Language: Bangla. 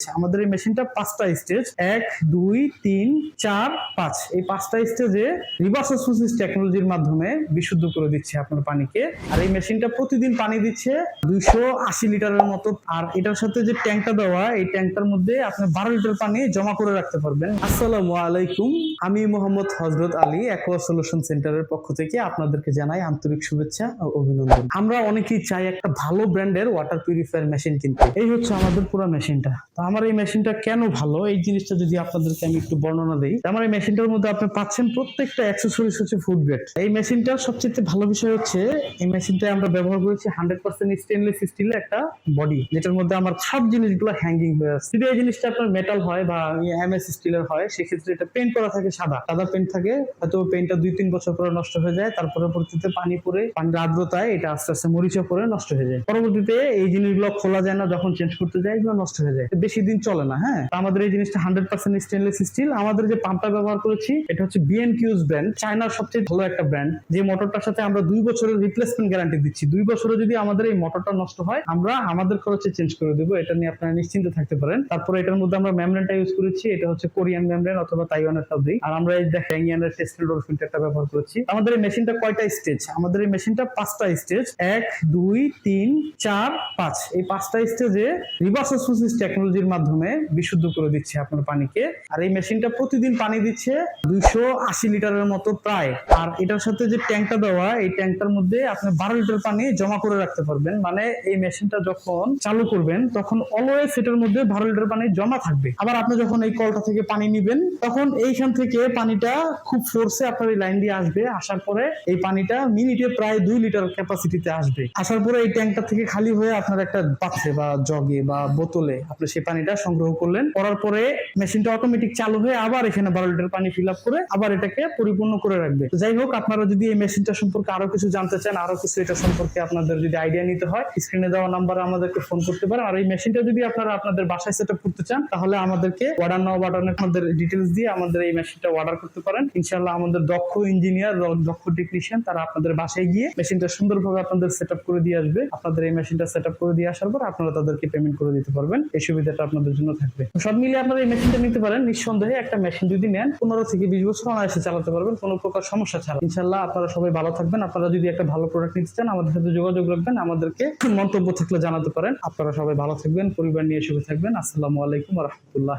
আমাদের এই মেশিনটা পাঁচটা স্টেজ এক, দুই, তিন, চার, পাঁচ। এই পাঁচটা স্টেজে রিভার্স অসমোসিস টেকনোলজির মাধ্যমে বিশুদ্ধ করে দিচ্ছে আপনার পানিকে। আর এই মেশিনটা প্রতিদিন পানি দিচ্ছে দুইশো আশি লিটারের মতো। আর এটার সাথে যে ট্যাঙ্কটা দেওয়া, এই ট্যাঙ্কটার মধ্যে আপনি বারো লিটার পানি জমা করে রাখতে পারবেন। আসসালামু আলাইকুম, আমি মোহাম্মদ হজরত আলী অ্যাকোয়া সলিউশন সেন্টারের পক্ষ থেকে আপনাদেরকে জানাই আন্তরিক শুভেচ্ছা ও অভিনন্দন। আমরা অনেকেই চাই একটা ভালো ব্র্যান্ডের ওয়াটার পিউরিফায়ার মেশিন কিনতে। এই হচ্ছে আমাদের পুরো মেশিনটা আমার এই মেশিনটা কেন ভালো? এই জিনিসটা যদি আপনাদেরকে আমি একটু বর্ণনা দিই, আমার এই মেশিনটার মধ্যে আপনি পাচ্ছেন প্রত্যেকটা অ্যাক্সেসরিজ হচ্ছে ফুড গ্রেড এই মেশিনটার সবচেয়ে ভালো বিষয় হচ্ছে, এই মেশিনটা আমরা ব্যবহার করেছি হান্ড্রেড পার্সেন্ট স্টেনলেস স্টিলের একটা বডি যেটার মধ্যে আমার সব জিনিসগুলো হ্যাঙ্গিং হয়ে আছে। যদি এই জিনিসটা আপনার মেটাল হয় বা এমএস স্টিলের হয়, সেক্ষেত্রে এটা পেন্ট করা থাকে সাদা। সাদা পেন্ট থাকে, হয়তো পেন্টটা দুই তিন বছর পরে নষ্ট হয়ে যায়, তারপরে পরবর্তীতে পানি পরে, পানির আর্দ্রতায় এটা আস্তে আস্তে মরিচা পরে নষ্ট হয়ে যায়। পরবর্তীতে এই জিনিসগুলো খোলা যায় না, যখন চেঞ্জ করতে যায়, এগুলো নষ্ট হয়ে যায়। বেশি দিন চলে না হ্যাঁ? আমাদের এই জিনিসটা হান্ড্রেড পার্সেন্ট স্টেনলেস স্টিল আমাদের যে পাম্পটা ব্যবহার করেছি, এটা হচ্ছে বিএন কিউজ ব্র্যান্ড চায়নার সবচেয়ে ভালো একটা ব্র্যান্ড যে মোটরটার সাথে আমরা দুই বছরের রিপ্লেসমেন্ট গ্যারান্টি দিচ্ছি। দুই বছরে যদি আমাদের এই মোটরটা নষ্ট হয়, আমরা আমাদের খরচে চেঞ্জ করে দেবো। এটা নিয়ে আপনারা নিশ্চিন্ত থাকতে পারেন। তারপরে এটার মধ্যে আমরা মেমব্রেনটা ইউজ করেছি। এটা হচ্ছে কোরিয়ান মেমব্রেন অথবা তাইওয়ানের সাউদি আর আমরা এই দেখেন ইয়ানের টেস্টেল ডোর ফিল্টারটা ব্যবহার করেছি। আমাদের এই মেশিনটা কয়টা স্টেজ আমাদের এই মেশিনটা পাঁচটা স্টেজ এক, দুই, তিন, চার, পাঁচ। এই পাঁচটা স্টেজে রিভার্স অসমোসিস টেকনোলজির মাধ্যমে বিশুদ্ধ করে দিচ্ছে আপনার পানিকে। আর এই মেশিনটা প্রতিদিন পানি দিচ্ছে দুইশো আশি লিটারের মতো প্রায়। আর এটার সাথে যে ট্যাঙ্কটা দেওয়া, এই ট্যাঙ্কটার মধ্যে আপনি বারো লিটার পানি জমা করে রাখতে পারবেন। মানে এই মেশিনটা যখন চালু করবেন, তখন অলওয়েজ এটার মধ্যে বারো লিটার পানি জমা থাকবে। আবার আপনি যখন এই কলটা থেকে পানি নিবেন, তখন এইখান থেকে পানিটা খুব ফোর্সে আপনার এই লাইন দিয়ে আসবে। আসার পরে এই পানিটা মিনিটে প্রায় দুই লিটার ক্যাপাসিটিতে আসবে। আসার পরে এই ট্যাঙ্কটা থেকে খালি হয়ে আপনার একটা পাত্রে বা জগে বা বোতলে আপনি সেই পানিটা সংগ্রহ করলেন। করার পরে মেশিনটা অটোমেটিক চালু হয়ে আবার এখানে বারো লিটার পানি ফিল আপ করে আবার এটাকে পরিপূর্ণ করে রাখবে। যাই হোক, আপনারা যদি এই মেশিনটা সম্পর্কে আরও কিছু জানতে চান, আরও কিছু এটা সম্পর্কে আপনাদের যদি আইডিয়া নিতে হয় স্ক্রিনে দেওয়া নাম্বারে আমাদেরকে ফোন করতে পারেন। আর এই মেশিনটা যদি আপনারা আপনাদের বাসায় সেট করতে চান, তাহলে আমাদেরকে অর্ডার নাও বাটনের আমাদের ডিটেলস দিয়ে আমাদের এই মেশিনটা অর্ডার করতে পারেন। ইনশাল্লাহ আমাদের দক্ষ ইঞ্জিনিয়ার দক্ষ টেকনিশিয়ান তারা আপনাদের বাসায় গিয়ে মেশিনটা সুন্দরভাবে আপনাদের সেট করে দিয়ে আসবে। আপনাদের এই মেশিনটা সেট করে দিয়ে আসার পর আপনারা তাদেরকে পেমেন্ট করে দিতে পারবেন। এই সুবিধাটা আপনাদের জন্য থাকবে। সব মিলিয়ে আপনারা এই মেশিনটা নিতে পারেন। নিঃসন্দেহে একটা মেশিন যদি নেন, পনেরো থেকে বিশ বছর অনায়াসে চালাতে পারবেন, কোনো প্রকার সমস্যা ছাড়া। ইনশাল্লাহ আপনারা সবাই ভালো থাকবেন। আপনারা যদি একটা ভালো প্রোডাক্ট নিতে চান, আমাদের সাথে যোগাযোগ রাখবেন, আমাদেরকে মন্তব্য থাকলে জানাতে পারেন। আপনারা সবাই ভালো থাকবেন, পরিবার নিয়ে সুখে থাকবেন। আসসালামু আলাইকুম রহমতুল্লাহ